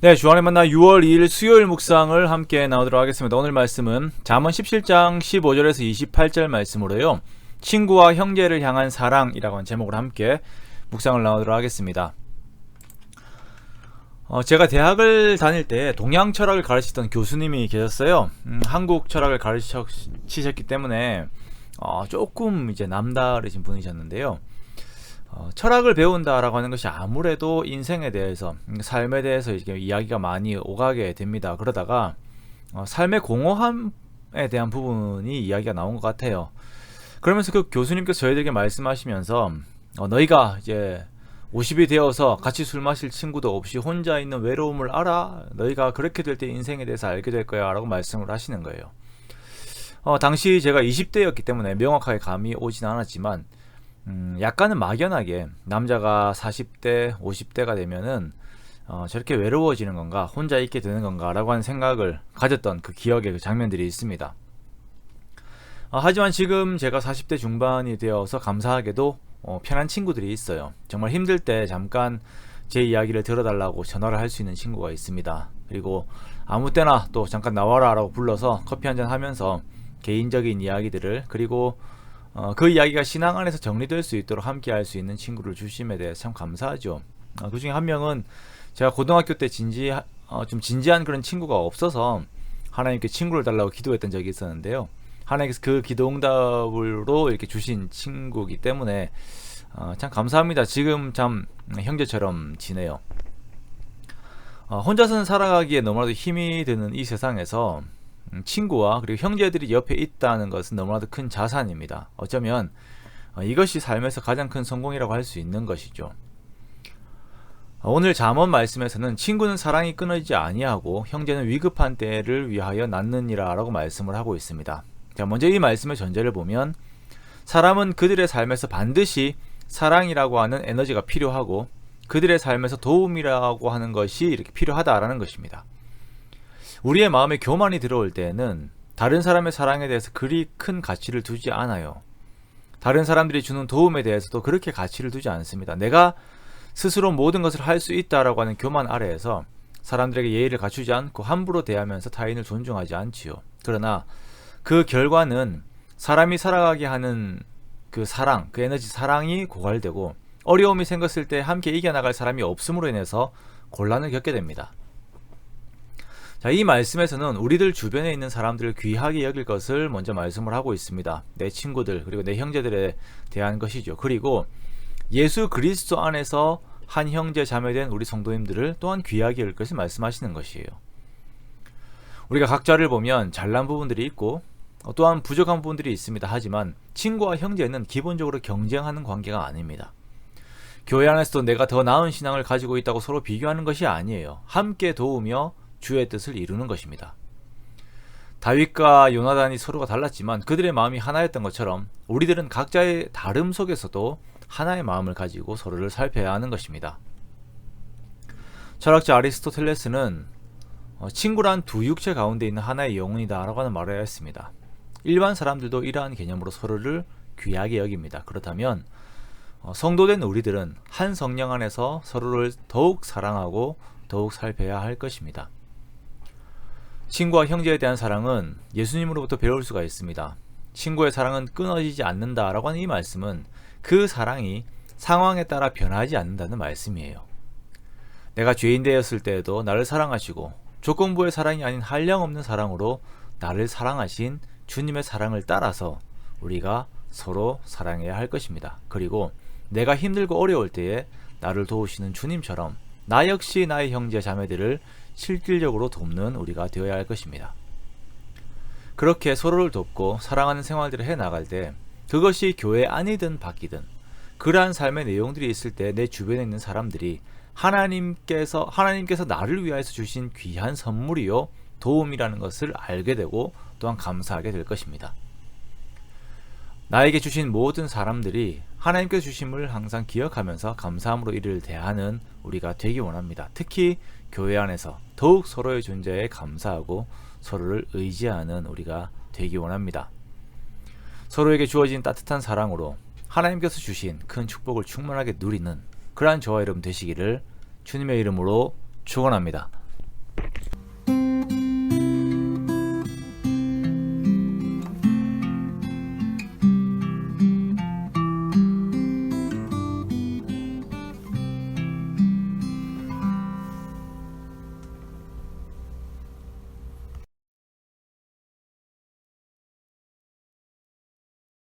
네, 주안의 만나 6월 2일 수요일 묵상을 함께 나오도록 하겠습니다. 오늘 말씀은 잠언 17장 15절에서 28절 말씀으로요. 친구와 형제를 향한 사랑이라고 하는 제목으로 함께 묵상을 나오도록 하겠습니다. 어, 제가 대학을 다닐 때 동양 철학을 가르치던 교수님이 계셨어요. 음, 한국 철학을 가르치셨기 때문에 어, 조금 이제 남다르신 분이셨는데요. 어, 철학을 배운다라고 하는 것이 아무래도 인생에 대해서, 음, 삶에 대해서 이제 이야기가 많이 오가게 됩니다. 그러다가 어, 삶의 공허함에 대한 부분이 이야기가 나온 것 같아요. 그러면서 그 교수님께서 저희들에게 말씀하시면서 어, 너희가 이제 50이 되어서 같이 술 마실 친구도 없이 혼자 있는 외로움을 알아. 너희가 그렇게 될 때 인생에 대해서 알게 될 거야. 라고 말씀을 하시는 거예요. 어, 당시 제가 20대였기 때문에 명확하게 감이 오진 않았지만, 음, 약간은 막연하게 남자가 40대, 50대가 되면은 어, 저렇게 외로워지는 건가, 혼자 있게 되는 건가, 라고 하는 생각을 가졌던 그 기억의 그 장면들이 있습니다. 어, 하지만 지금 제가 40대 중반이 되어서 감사하게도 어, 편한 친구들이 있어요. 정말 힘들 때 잠깐 제 이야기를 들어달라고 전화를 할 수 있는 친구가 있습니다. 그리고 아무 때나 또 잠깐 나와라 라고 불러서 커피 한 잔 하면서 개인적인 이야기들을 그리고 어, 그 이야기가 신앙 안에서 정리될 수 있도록 함께 할 수 있는 친구를 주심에 대해 참 감사하죠. 어, 그 중에 한 명은 제가 고등학교 때 진지, 어, 좀 진지한 그런 친구가 없어서 하나님께 친구를 달라고 기도했던 적이 있었는데요. 하나님께서 그 기도 응답으로 이렇게 주신 친구기 때문에 어, 참 감사합니다. 지금 참 형제처럼 지내요. 어, 혼자서는 살아가기에 너무나도 힘이 드는 이 세상에서 음, 친구와 그리고 형제들이 옆에 있다는 것은 너무나도 큰 자산입니다. 어쩌면 어, 이것이 삶에서 가장 큰 성공이라고 할 수 있는 것이죠. 어, 오늘 잠언 말씀에서는 친구는 사랑이 끊어지지 아니하고 형제는 위급한 때를 위하여 낳느니라라고 말씀을 하고 있습니다. 자, 먼저 이 말씀의 전제를 보면 사람은 그들의 삶에서 반드시 사랑이라고 하는 에너지가 필요하고 그들의 삶에서 도움이라고 하는 것이 이렇게 필요하다라는 것입니다. 우리의 마음에 교만이 들어올 때에는 다른 사람의 사랑에 대해서 그리 큰 가치를 두지 않아요. 다른 사람들이 주는 도움에 대해서도 그렇게 가치를 두지 않습니다. 내가 스스로 모든 것을 할 수 있다라고 하는 교만 아래에서 사람들에게 예의를 갖추지 않고 함부로 대하면서 타인을 존중하지 않지요. 그러나 그 결과는 사람이 살아가게 하는 그 사랑, 그 에너지 사랑이 고갈되고 어려움이 생겼을 때 함께 이겨나갈 사람이 없음으로 인해서 곤란을 겪게 됩니다. 자, 이 말씀에서는 우리들 주변에 있는 사람들을 귀하게 여길 것을 먼저 말씀을 하고 있습니다. 내 친구들, 그리고 내 형제들에 대한 것이죠. 그리고 예수 그리스도 안에서 한 형제 자매된 우리 성도님들을 또한 귀하게 여길 것을 말씀하시는 것이에요. 우리가 각자를 보면 잘난 부분들이 있고 또한 부족한 부분들이 있습니다. 하지만 친구와 형제는 기본적으로 경쟁하는 관계가 아닙니다. 교회 안에서도 내가 더 나은 신앙을 가지고 있다고 서로 비교하는 것이 아니에요. 함께 도우며 주의 뜻을 이루는 것입니다. 다윗과 요나단이 서로가 달랐지만 그들의 마음이 하나였던 것처럼 우리들은 각자의 다름 속에서도 하나의 마음을 가지고 서로를 살펴야 하는 것입니다. 철학자 아리스토텔레스는 어, 친구란 두 육체 가운데 있는 하나의 영혼이다 라고 하는 말을 했습니다. 일반 사람들도 이러한 개념으로 서로를 귀하게 여깁니다. 그렇다면 어, 성도된 우리들은 한 성령 안에서 서로를 더욱 사랑하고 더욱 살펴야 할 것입니다. 친구와 형제에 대한 사랑은 예수님으로부터 배울 수가 있습니다. 친구의 사랑은 끊어지지 않는다라고 하는 이 말씀은 그 사랑이 상황에 따라 변하지 않는다는 말씀이에요. 내가 죄인 되었을 때에도 나를 사랑하시고 조건부의 사랑이 아닌 한량없는 사랑으로 나를 사랑하신 주님의 사랑을 따라서 우리가 서로 사랑해야 할 것입니다. 그리고 내가 힘들고 어려울 때에 나를 도우시는 주님처럼 나 역시 나의 형제 자매들을 실질적으로 돕는 우리가 되어야 할 것입니다. 그렇게 서로를 돕고 사랑하는 생활들을 해 나갈 때 그것이 교회 안이든 밖이든 그러한 삶의 내용들이 있을 때 내 주변에 있는 사람들이 하나님께서 하나님께서 나를 위하여서 주신 귀한 선물이요 도움이라는 것을 알게 되고 또한 감사하게 될 것입니다. 나에게 주신 모든 사람들이 하나님께서 주심을 항상 기억하면서 감사함으로 이를 대하는 우리가 되기 원합니다. 특히 교회 안에서 더욱 서로의 존재에 감사하고 서로를 의지하는 우리가 되기 원합니다. 서로에게 주어진 따뜻한 사랑으로 하나님께서 주신 큰 축복을 충만하게 누리는 그러한 저와 여러분 되시기를 주님의 이름으로 축원합니다.